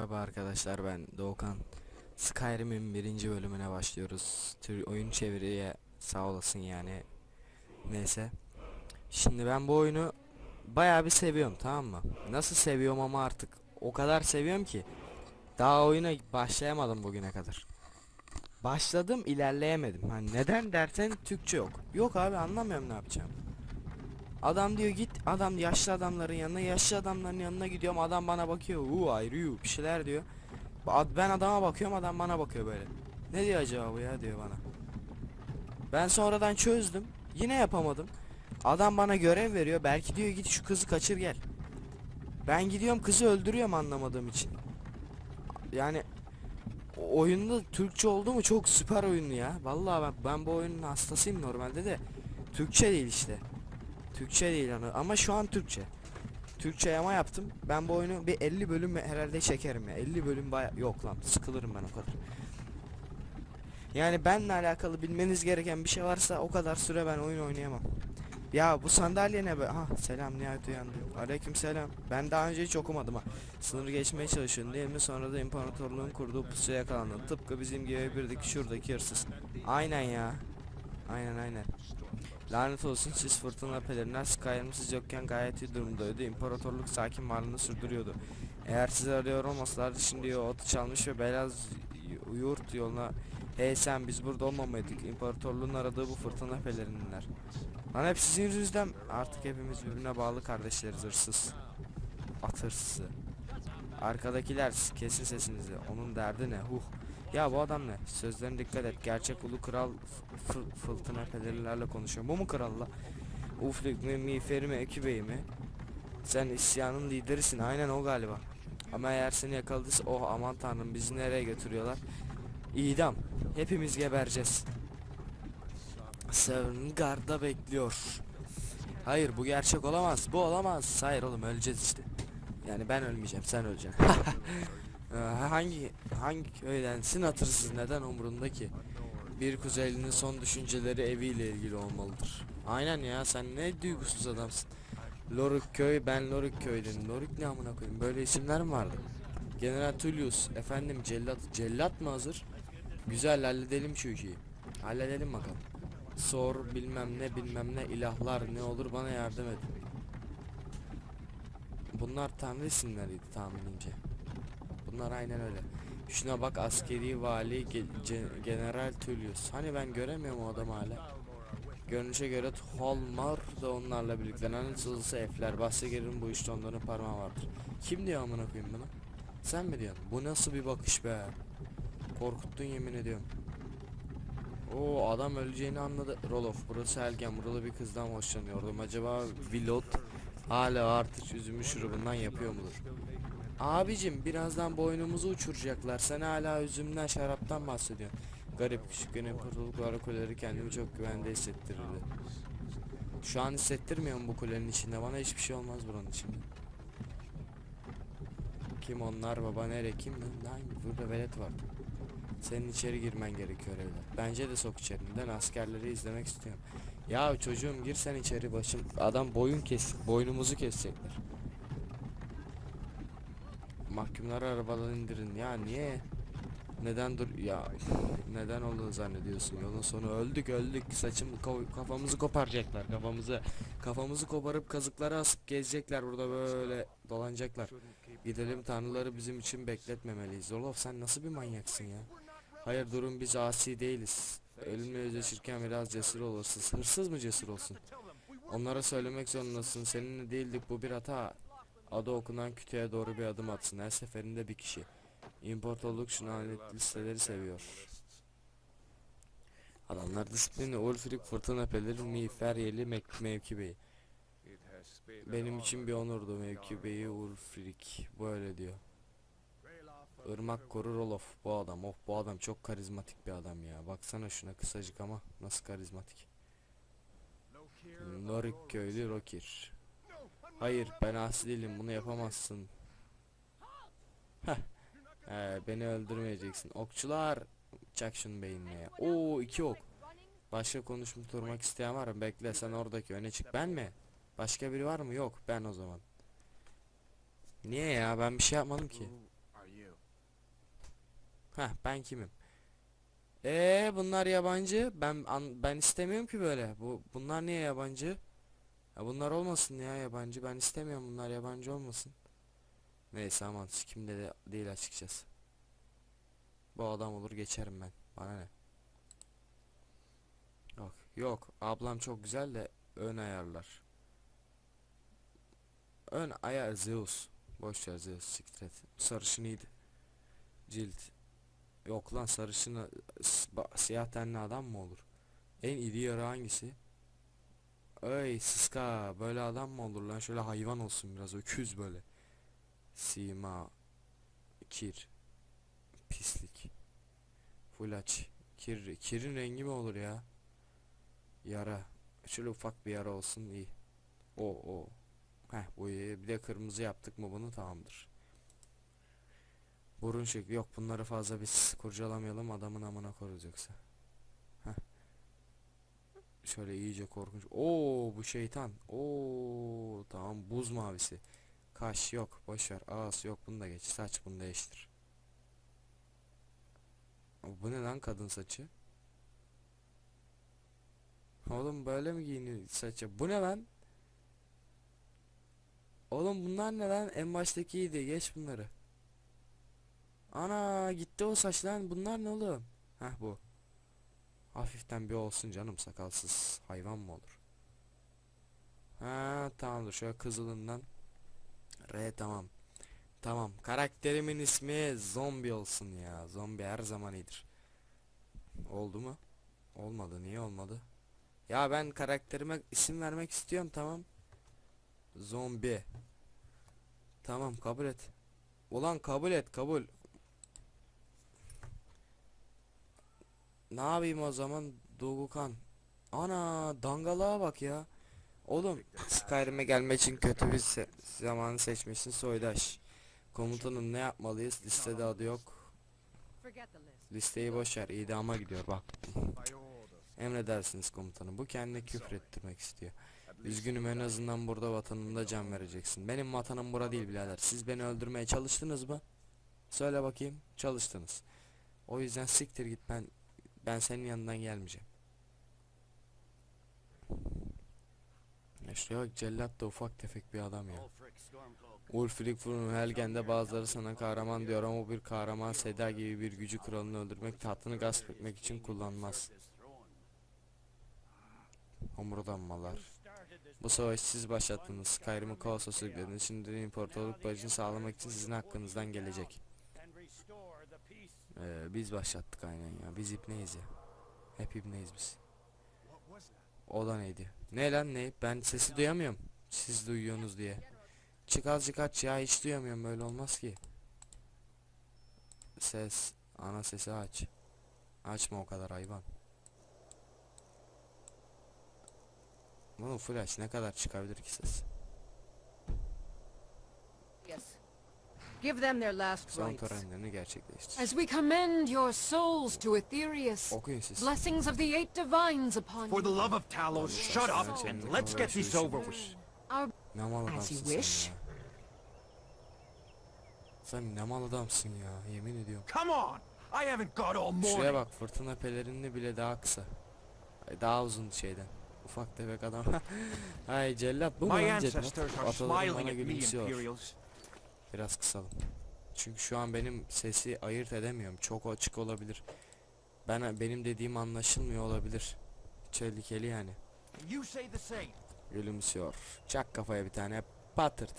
Merhaba arkadaşlar ben Doğukan. Skyrim'in birinci bölümüne başlıyoruz. Tür oyun çeviriye sağ olasın yani. Neyse. Şimdi ben bu oyunu bayağı bir seviyorum tamam mı? Nasıl seviyorum ama artık o kadar seviyorum ki daha oyuna başlayamadım bugüne kadar. Başladım ilerleyemedim. Hani neden dersen Türkçe yok. Yok abi anlamıyorum ne yapacağım. Adam diyor git adam yaşlı adamların yanına yaşlı adamların yanına gidiyorum adam bana bakıyor uu ayrı bir şeyler diyor. Ben adama bakıyorum adam bana bakıyor böyle. Ne diyor acaba bu ya diyor bana. Ben sonradan çözdüm yine yapamadım. Adam bana görev veriyor belki diyor git şu kızı kaçır gel. Ben gidiyorum kızı öldürüyorum anlamadığım için. Yani oyunda Türkçe oldu mu çok süper oyun ya. Vallahi ben, ben bu oyunun hastasıyım normalde de. Türkçe değil işte. Türkçe değil yani ama şu an Türkçe. Türkçe yama yaptım. Ben bu oyunu bir 50 bölüm herhalde çekerim ya. 50 bölüm baya yok lan sıkılırım ben o kadar. Yani benle alakalı bilmeniz gereken bir şey varsa o kadar süre ben oyun oynayamam. Ya bu sandalye ne be? Ha selam nihayet uyandım. Aleyküm selam. Ben daha önce hiç okumadım ha. Sınır geçmeye çalışıyorsun değil mi? Sonra da imparatorluğun kurduğu pusuya yakalandın. Tıpkı bizim gibi birdeki şuradaki hırsız. Aynen ya. Aynen aynen. Lanet olsun siz fırtına pelerinler Skyrim siz yokken gayet iyi durumdaydı. İmparatorluk sakin varlığını sürdürüyordu. Eğer sizi arıyor olmasalardı şimdi otu çalmış ve beyaz yurt yoluna Hey sen biz burada olmamaydık. İmparatorluğun aradığı bu fırtına pelerinler. Lan hep sizin yüzünüzden artık hepimiz birbirine bağlı kardeşleriz hırsız. At hırsızı. Arkadakiler kesin sesinizi. Onun derdi ne? Huh. Ya bu adam ne? Sözlerine dikkat et. Gerçek ulu kral fırtına pelerinlerle konuşuyor. Bu mu kralla? Uflik mi, miğferi mi, ekübeyi mi? Sen isyanın liderisin. Aynen o galiba. Ama eğer seni yakaladıysa oh aman tanrım bizi nereye götürüyorlar? İdam. Hepimiz gebereceğiz. Sevngarda bekliyor. Hayır bu gerçek olamaz. Bu olamaz. Hayır oğlum öleceğiz işte. Yani ben ölmeyeceğim sen öleceksin. Ee, hangi hangi köydensin hatırsız neden umurunda ki? Bir kuzeylinin son düşünceleri eviyle ilgili olmalıdır. Aynen ya sen ne duygusuz adamsın. Loruk köy ben Loruk köyden. Loruk ne amına koyayım böyle isimler mi vardı? General Tullius efendim cellat cellat mı hazır? Güzel halledelim şu işi. Halledelim bakalım. Sor bilmem ne bilmem ne ilahlar ne olur bana yardım et. Bunlar tanrı isimleriydi tahminince. Bunlar aynen öyle. Şuna bak askeri vali ge- General Tullius. Hani ben göremiyorum o adamı hala. Görünüşe göre Holmar da onlarla birlikte. Lanet olası F'ler. Bahsegerin bu işte onların parmağı vardır. Kim diyor amına koyayım bunu? Sen mi diyorsun? Bu nasıl bir bakış be? Korkuttun yemin ediyorum. Oo adam öleceğini anladı. Roloff burası Helgen. Burada bir kızdan hoşlanıyordum. Acaba Vilot hala artık üzümü şurubundan yapıyor mudur? Abicim birazdan boynumuzu uçuracaklar. Sen hala üzümden şaraptan bahsediyorsun. Garip küçükken imparatorluk var kuleleri kendimi çok güvende hissettirirdi. Şu an hissettirmiyor mu bu kulenin içinde? Bana hiçbir şey olmaz buranın içinde. Kim onlar baba nere kim? Lan burada velet var. Senin içeri girmen gerekiyor evlat. Bence de sok içeri. Neden askerleri izlemek istiyorum. Ya çocuğum gir sen içeri başım. Adam boyun kes, boynumuzu kesecekler. Mahkumları arabadan indirin. Ya niye? Neden dur ya neden olduğunu zannediyorsun? Yolun sonu öldük öldük. Saçım kafamızı koparacaklar kafamızı. Kafamızı koparıp kazıklara asıp gezecekler. Burada böyle dolanacaklar. Gidelim tanrıları bizim için bekletmemeliyiz. Zolof sen nasıl bir manyaksın ya? Hayır durun biz asi değiliz. Ölümle yüzleşirken biraz cesur olursunuz. Hırsız mı cesur olsun? Onlara söylemek zorundasın. Seninle değildik. Bu bir hata adı okunan kütüğe doğru bir adım atsın her seferinde bir kişi İmparatorluk şunu alet listeleri seviyor. Adamlar disiplini, Ulfric, Fırtına Pelir, Miğfer, Yeli, Mek- Mevki Bey. Benim için bir onurdu Mevki Bey'i Ulfric. Böyle diyor. Irmak korur Olof. Bu adam, of bu adam çok karizmatik bir adam ya. Baksana şuna kısacık ama nasıl karizmatik. Norik köylü Rokir. Hayır ben asi değilim bunu yapamazsın. Heh. Ee, beni öldürmeyeceksin. Okçular çak şunu beynine ya. Oo iki ok. Başka konuşup durmak isteyen var mı? Bekle sen oradaki öne çık. Ben mi? Başka biri var mı? Yok ben o zaman. Niye ya ben bir şey yapmadım ki. Heh ben kimim? Ee bunlar yabancı. Ben an- ben istemiyorum ki böyle. Bu bunlar niye yabancı? Ya bunlar olmasın ya yabancı. Ben istemiyorum bunlar yabancı olmasın. Neyse aman kimde de değil açıkçası. Bu adam olur geçerim ben. Bana ne? Yok yok ablam çok güzel de ön ayarlar. Ön ayar Zeus. Boş ver Zeus siktir et. Sarışın iyiydi. Cilt. Yok lan sarışın siyah tenli adam mı olur? En iri yarı hangisi? Ey sıska böyle adam mı olur lan şöyle hayvan olsun biraz öküz böyle. Sima kir pislik full kir kirin rengi mi olur ya? Yara şöyle ufak bir yara olsun iyi. O o. Heh bu iyi. Bir de kırmızı yaptık mı bunu tamamdır. Burun şekli yok bunları fazla biz kurcalamayalım adamın amına koruz. Şöyle iyice korkunç. Oo bu şeytan. Oo tamam buz mavisi. Kaş yok boş ver. Ağız yok bunu da geç. Saç bunu değiştir. Bu ne lan kadın saçı? Oğlum böyle mi giyiniyor saçı? Bu ne lan? Oğlum bunlar ne lan? En baştaki iyiydi. Geç bunları. Ana gitti o saç lan. Bunlar ne oğlum? Heh bu. Hafiften bir olsun canım sakalsız. Hayvan mı olur? Ha tamamdır. Şöyle kızılından. R tamam. Tamam. Karakterimin ismi zombi olsun ya. Zombi her zaman iyidir. Oldu mu? Olmadı. Niye olmadı? Ya ben karakterime isim vermek istiyorum tamam. Zombi. Tamam kabul et. Ulan kabul et kabul. Ne yapayım o zaman Doğukan? Ana dangalığa bak ya. Oğlum Skyrim'e gelmek için kötü bir se zamanı seçmişsin soydaş. Komutanım ne yapmalıyız? Listede adı yok. Listeyi boş ver. idama gidiyor bak. Emredersiniz komutanım. Bu kendine küfür ettirmek istiyor. Üzgünüm en azından burada vatanımda can vereceksin. Benim vatanım bura değil birader. Siz beni öldürmeye çalıştınız mı? Söyle bakayım. Çalıştınız. O yüzden siktir git ben ben senin yanından gelmeyeceğim. İşte bak cellat da ufak tefek bir adam ya. Ulfric Furun Helgen'de bazıları sana kahraman diyor ama bir kahraman Seda gibi bir gücü kralını öldürmek tahtını gasp etmek için kullanmaz. Homurdanmalar. Bu savaşı siz başlattınız. Skyrim'i kaosa sürüklediniz. Şimdi imparatorluk barışını sağlamak için sizin hakkınızdan gelecek. Ee, biz başlattık aynen ya. Biz ipneyiz ya. Hep ipneyiz biz. O da neydi? Ne lan ne? Ben sesi duyamıyorum. Siz duyuyorsunuz diye. Çık azıcık aç ya hiç duyamıyorum böyle olmaz ki. Ses. Ana sesi aç. Açma o kadar hayvan. Bunu full aç ne kadar çıkabilir ki ses? Yes. Give them their last Son rites. törenlerini gerçekleştir. As we commend your souls to Aetherius, Okuyun siz. blessings of the eight divines upon For the you. love of Talos, shut up and let's get this over with. Our Ne mal As you adamsın wish. sen ya. Sen ne mal adamsın ya yemin ediyorum. Come on! I haven't got all Şuraya morning. bak fırtına pelerinli bile daha kısa. Ay, Daha uzun şeyden. Ufak tefek adam. Ay cellat bu mu My lan cellat? ancestors are Atalarım smiling bana at me, gülümsüyor. Imperials. Biraz kısalım. Çünkü şu an benim sesi ayırt edemiyorum. Çok açık olabilir. Ben benim dediğim anlaşılmıyor olabilir. Tehlikeli yani. Gülümsüyor. Çak kafaya bir tane patırt.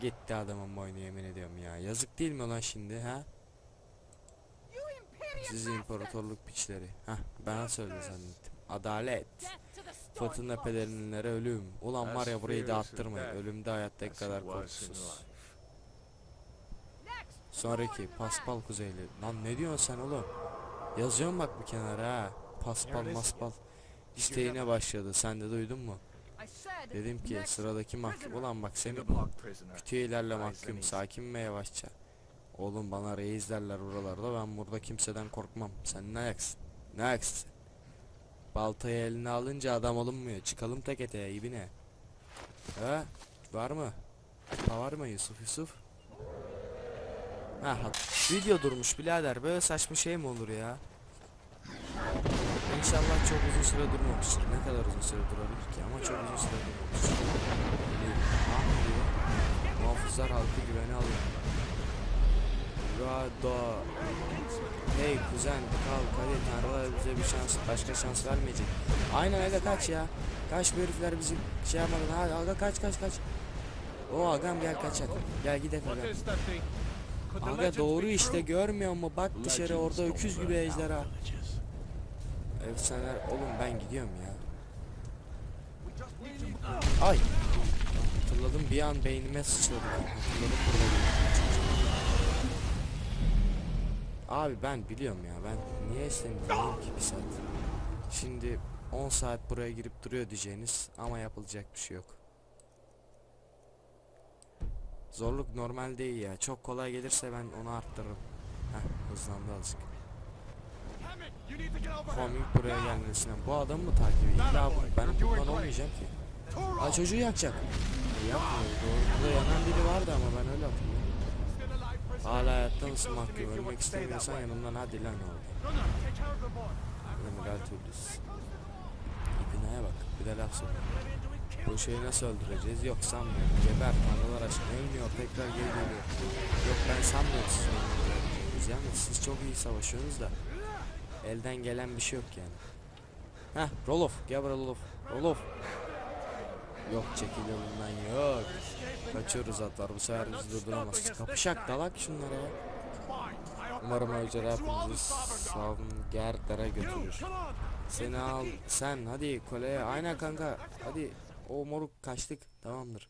Gitti adamın boynu yemin ediyorum ya. Yazık değil mi lan şimdi ha? Sizi imparatorluk piçleri. Hah bana söyle zannettim. Adalet. Fırtına pelerinlere ölüm. Ulan var ya burayı dağıttırmayın. Ölümde hayattaki kadar korkusuz. Sonraki Paspal Kuzeyli. Lan ne diyorsun sen oğlum? Yazıyorum bak bir kenara ha. Paspal maspal. İsteğine başladı. Sen de duydun mu? Dedim ki sıradaki mahkum. Ulan bak seni block prisoner. kütüye ilerle mahkum. Sakin ve yavaşça. Oğlum bana reis derler buralarda. Ben burada kimseden korkmam. Sen ne ayaksın? Ne ayaksın? Baltayı eline alınca adam olunmuyor. Çıkalım tek eteğe ibine. He? Var mı? Ha var mı Yusuf Yusuf? Ha, video durmuş birader. Böyle saçma şey mi olur ya? İnşallah çok uzun süre durmamıştır. Ne kadar uzun süre durabilir ki ama çok uzun süre durmamıştır. Yapıyor? Muhafızlar halkı güvene alıyor. Rada. Hey kuzen kalk hadi Tanrılar bize bir şans başka şans vermeyecek. Aynen aga kaç ya. Kaç bu herifler bizi şey yapmadan hadi aga kaç kaç kaç. O agam gel kaçak. Gel gidek aga. Aga doğru işte görmüyor mu? Bak dışarı orada öküz gibi ejderha. Efsaneler oğlum ben gidiyorum ya. Ay. Hatırladım bir an beynime sıçradı. Hatırladım burada Abi ben biliyorum ya ben niye dinleyeyim ki bir saat. Şimdi 10 saat buraya girip duruyor diyeceğiniz ama yapılacak bir şey yok. Zorluk normal değil ya. Çok kolay gelirse ben onu arttırırım. Heh hızlandı azıcık. Komik buraya gelmesine. Bu adam mı takibi? İlla bu. Ben bundan olmayacağım ki. Aa çocuğu yakacak. Yapmıyor. Doğru. Burada yanan biri vardı ama ben öyle hatırlıyorum. Hala hayatta mısın mahkum? Ölmek istemiyorsan yanımdan hadi lan orada. Emiral Türlüs. İbinaya bak. Bir de laf sok. Bu şeyi nasıl öldüreceğiz? Yok sanmıyorum. Geber tanrılar aşkına ölmüyor. Tekrar geri geliyor. Yok ben sanmıyorum sizin öldüreceğinizi. Yalnız siz çok iyi savaşıyorsunuz da. Elden gelen bir şey yok yani. Heh Rolof. Gel buraya Rolof. Rolof. Yok çekil yolundan yok. Kaçıyoruz atlar bu sefer bizi durduramaz. Kapışak dalak şunlara ya. Umarım ejderha hepimizi Savngerdere götürür. Seni al sen hadi koleye aynen kanka hadi o moruk kaçtık tamamdır.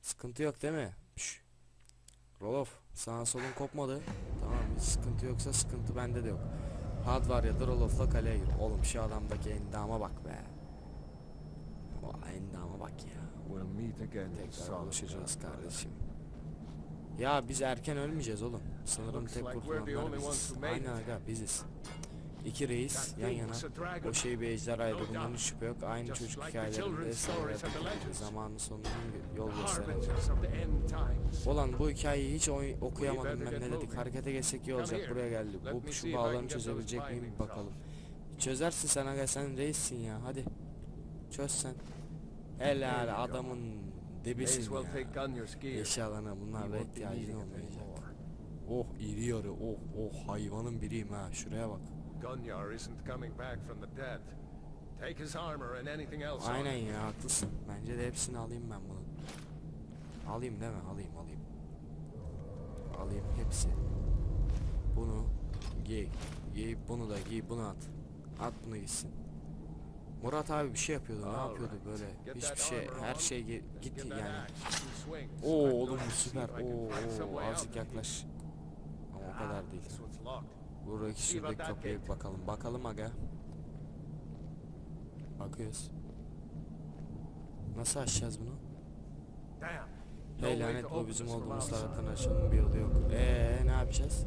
Sıkıntı yok değil mi? Şş. Rolof sağın solun kopmadı. Tamam sıkıntı yoksa sıkıntı bende de yok. Had var ya da Rolof'la kaleye gir. Oğlum şu adamdaki endama bak be. Vay endama bak ya. Tekrar buluşacağız kardeşim. Ya biz erken ölmeyeceğiz oğlum. Sanırım tek kurtulanlar biziz. it. aga biziz. İki reis yan yana. O şey bir ejderhaydı bundan hiç şüphe yok. Aynı çocuk hikayelerinde zamanın sonunun yol times. Ulan bu hikayeyi hiç okuyamadım ben ne dedik harekete geçsek iyi olacak buraya geldi. Bu şu bağlarını çözebilecek miyim bakalım. Çözersin sen aga sen reissin ya hadi. Çöz sen. Helal adamın dibisin ya. Eşyalarına We bunlar da won't be ihtiyacın olmayacak. Oh iri yarı oh oh hayvanın biriyim ha şuraya bak. Gunyar isn't coming back from the dead. Take his armor and anything else Aynen ya haklısın. Bence de hepsini alayım ben bunun. Alayım değil mi? Alayım alayım. Alayım hepsi. Bunu giy. Giy bunu da giy bunu at. At bunu gitsin. Murat abi bir şey yapıyordu. Ne yapıyordu böyle? Hiçbir şey her şey gitti yani. Oo oğlum süper. Oo oo azıcık yaklaş. Ama o kadar değil. Buradaki şuradaki kapıya bir bakalım. Bakalım aga. Bakıyoruz. Nasıl açacağız bunu? Hey lanet bu bizim olduğumuz taraftan aşağının bir yolu yok. Eee ne yapacağız?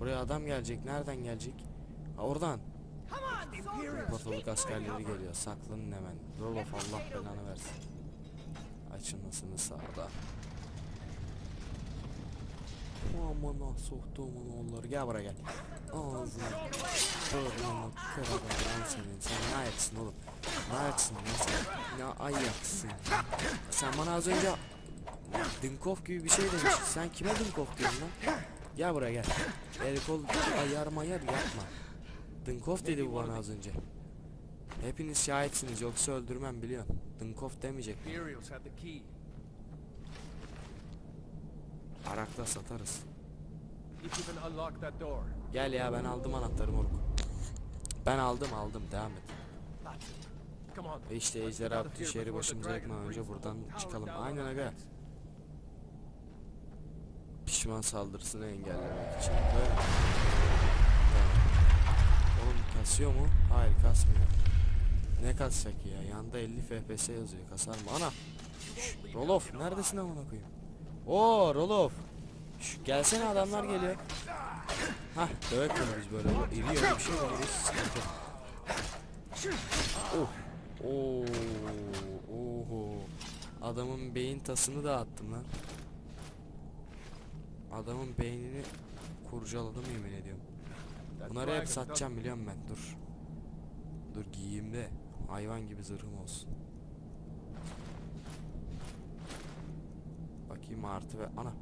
Buraya adam gelecek. Nereden gelecek? Ha, oradan. Portalık askerleri geliyor. Saklanın hemen. Rolof Allah belanı versin. Açılmasını sağda. Aman ah soktuğumun oğulları gel buraya gel. Ağzını burnunu kırarım lan senin. Sen ne ayaksın oğlum? Ne ayaksın lan sen? Ne ayaksın? Sen bana az önce Dinkov gibi bir şey demiştin. Sen kime Dinkov diyorsun lan? Gel buraya gel. El kol ayar mayar yapma. Dinkov dedi bu bana az önce. Hepiniz şahitsiniz yoksa öldürmem biliyorum. Dinkov demeyecek. Imperials had the key. Arakla satarız. Gel ya ben aldım anahtarı moruk. Ben aldım aldım devam et. Ve işte ejderha here şehri başımıza yakmadan önce buradan çıkalım. Aynen aga. Pişman saldırısını engellemek için. Böyle. Oğlum kasıyor mu? Hayır kasmıyor. Ne kasacak ya? Yanda 50 FPS yazıyor. Kasar mı? Ana! Rolof neredesin amına koyayım? Oo Rolof! Gelsene adamlar geliyor. Hah dövek bunu biz böyle yarı bir şey oluyoruz. Sıkıntı. Oh. Oo. Oho. Adamın beyin tasını da attım lan. Adamın beynini kurcaladım yemin ediyorum. Bunları hep satacağım biliyorum ben dur. Dur giyeyim de hayvan gibi zırhım olsun. Bakayım artı ve ana.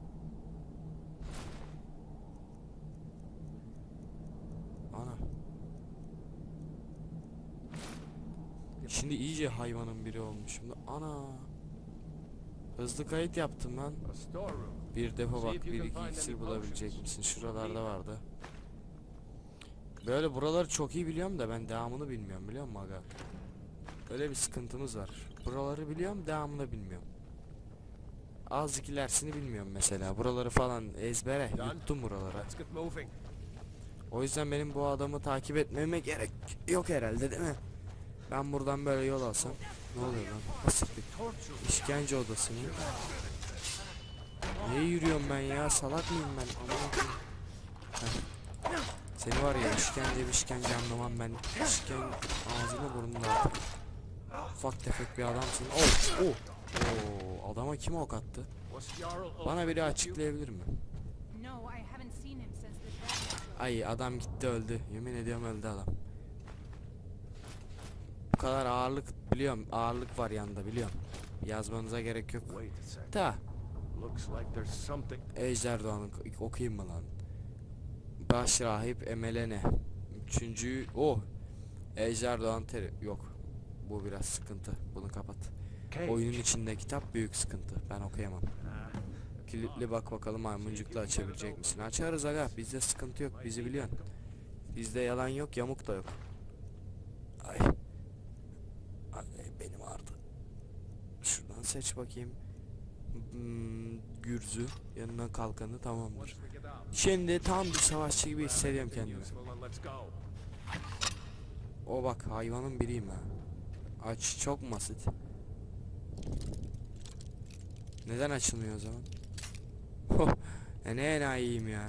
Ana. Şimdi iyice hayvanın biri olmuşum da ana. Hızlı kayıt yaptım lan. Bir See bak bir iki iksir bulabilecek misin? Şuralarda vardı. Böyle buraları çok iyi biliyorum da ben devamını bilmiyorum biliyor musun aga? Öyle bir sıkıntımız var. Buraları biliyorum devamını bilmiyorum. Azıcık ilerisini bilmiyorum mesela. Buraları falan ezbere yuttum buraları. O yüzden benim bu adamı takip etmeme gerek yok herhalde değil mi? Ben buradan böyle yol alsam ne oluyor lan? Basiklik. İşkence odası mı? Niye yürüyorum ben ya? Salak mıyım ben? Aman. Seni var ya işkence bir işkence anlamam ben. İşken ağzını burnunu. Ufak tefek bir adamsın. Oh, oh. Oo, adama kim ok attı? Bana biri açıklayabilir mi? Ay adam gitti öldü. Yemin ediyorum öldü adam. Bu kadar ağırlık biliyorum. Ağırlık var yanında biliyorum. Yazmanıza gerek yok. Da. Ejder Doğan'ın ilk okuyayım mı lan? Baş rahip Emelene. Üçüncü o. Ejder Doğan teri yok. Bu biraz sıkıntı. Bunu kapat. Oyunun içinde kitap büyük sıkıntı. Ben okuyamam. Kilitli bak bakalım maymuncukla açabilecek misin? Açarız aga. Bizde sıkıntı yok. Bizi biliyorsun. Bizde yalan yok, yamuk da yok. Ay. Ay benim ağrıdı. Şuradan seç bakayım. Hmm, gürzü, yanına kalkanı tamamdır. Şimdi tam bir savaşçı gibi hissediyorum kendimi. O bak hayvanın biriyim ha. Aç çok basit. Neden açılmıyor o zaman? e ne enayiyim ya.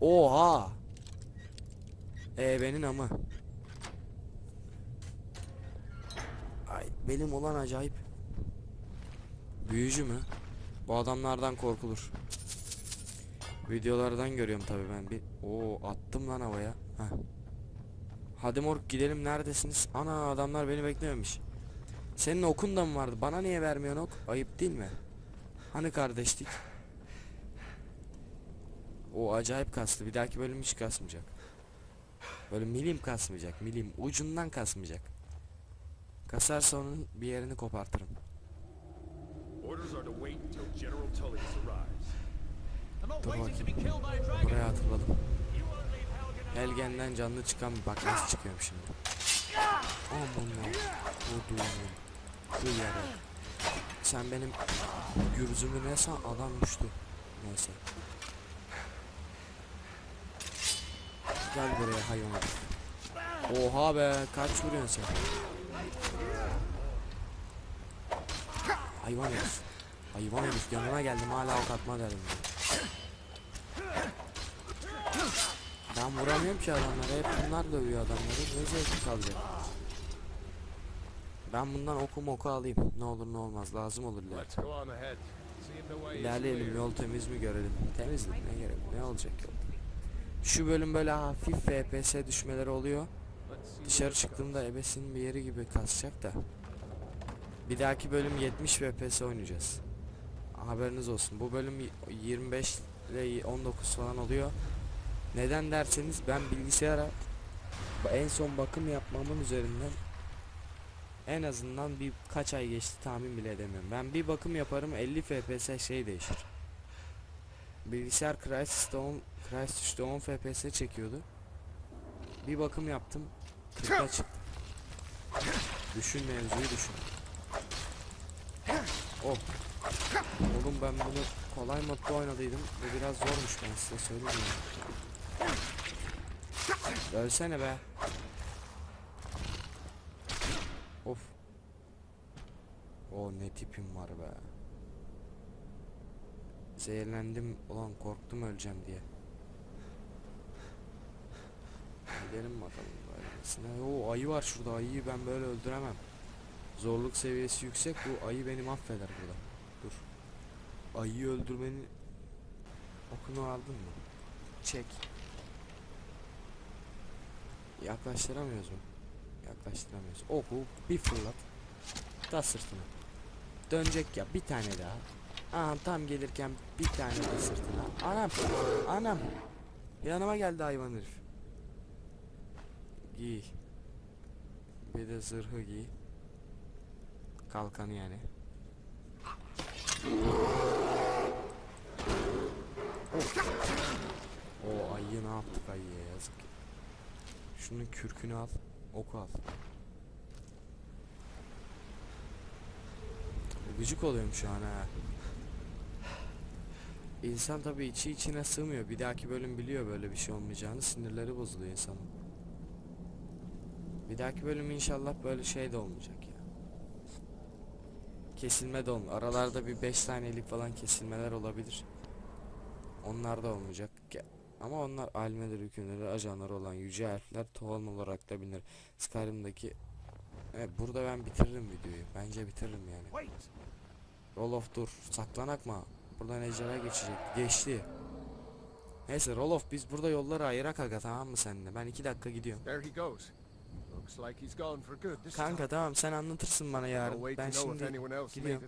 Oha. E benim ama. Ay benim olan acayip. Büyücü mü? Bu adamlardan korkulur. Videolardan görüyorum tabi ben bir. Oo attım lan havaya. Heh. Hadi moruk gidelim neredesiniz? Ana adamlar beni beklememiş. Senin okun da mı vardı? Bana niye vermiyorsun ok? Ayıp değil mi? Hani kardeşlik? O acayip kastı. Bir dahaki bölüm hiç kasmayacak. Böyle milim kasmayacak. Milim. Ucundan kasmayacak. Kasarsa onun bir yerini kopartırım. Dur bakayım. Buraya hatırladım. Helgen'den canlı çıkan bir bak nasıl çıkıyorum şimdi. Aman. Vurduğum Bu yere. Sen benim gürzümü ne san adam düştü. Neyse. Gel buraya hayvan. Oha be kaç vuruyorsun sen? Hayvan herif. Hayvan herif yanına geldim hala ok atma derim. Ben vuramıyorum ki adamları. Hep bunlar dövüyor adamları. Ne zevki kalacak? Ben bundan oku moku alayım. Ne olur ne olmaz. Lazım olur ileride. İlerleyelim. Yol temiz mi görelim. Temizlik ne gerek? Ne olacak yolda? Şu bölüm böyle hafif FPS düşmeleri oluyor. Dışarı çıktığımda ebesinin bir yeri gibi kasacak da. Bir dahaki bölüm 70 FPS oynayacağız. Haberiniz olsun. Bu bölüm y- 25 ile 19 falan oluyor. Neden derseniz ben bilgisayara en son bakım yapmamın üzerinden en azından bir kaç ay geçti tahmin bile edemiyorum. Ben bir bakım yaparım 50 FPS şey değişir. Bilgisayar Crysis'te 10 Crysis'te 10 FPS çekiyordu. Bir bakım yaptım 40'a çıktı. Düşün mevzuyu düşün. Oh. Oğlum ben bunu kolay modda oynadıydım. Bu biraz zormuş ben size söyleyeyim. Ölsene be. Of. O ne tipim var be. Zehirlendim ulan korktum öleceğim diye. Gidelim bakalım böylesine. Oo ayı var şurada ayıyı ben böyle öldüremem. Zorluk seviyesi yüksek bu ayı beni mahveder burada. Dur. ayıyı öldürmenin okunu aldın mı? Çek. Yaklaştıramıyoruz mu? Yaklaştıramıyoruz. Oku bir fırlat. Da sırtına. Dönecek ya bir tane daha. Aa tam gelirken bir tane de sırtına. Anam. Anam. Yanıma geldi hayvan herif. Giy. Bir de zırhı giy. Kalkanı yani. O ayı ne yaptık ayıya yazık. Şunun kürkünü al. Oku al. Gıcık oluyorum şu an ha. İnsan tabii içi içine sığmıyor. Bir dahaki bölüm biliyor böyle bir şey olmayacağını. Sinirleri bozuluyor insanın. Bir dahaki bölüm inşallah böyle şey de olmayacak ya. Kesilme de olmuyor. Aralarda bir 5 saniyelik falan kesilmeler olabilir. Onlar da olmayacak. Ama onlar almeler, hükümleri, ajanları olan yüce elfler tohum olarak da bilinir. Skyrim'daki Evet burada ben bitiririm videoyu. Bence bitiririm yani. Rolof dur. Saklanakma. Buradan ejderha geçecek. Geçti. Neyse Rolof biz burada yolları ayırak aga tamam mı seninle? Ben iki dakika gidiyorum. Kanka tamam sen anlatırsın bana yarın. Ben şimdi gidiyorum.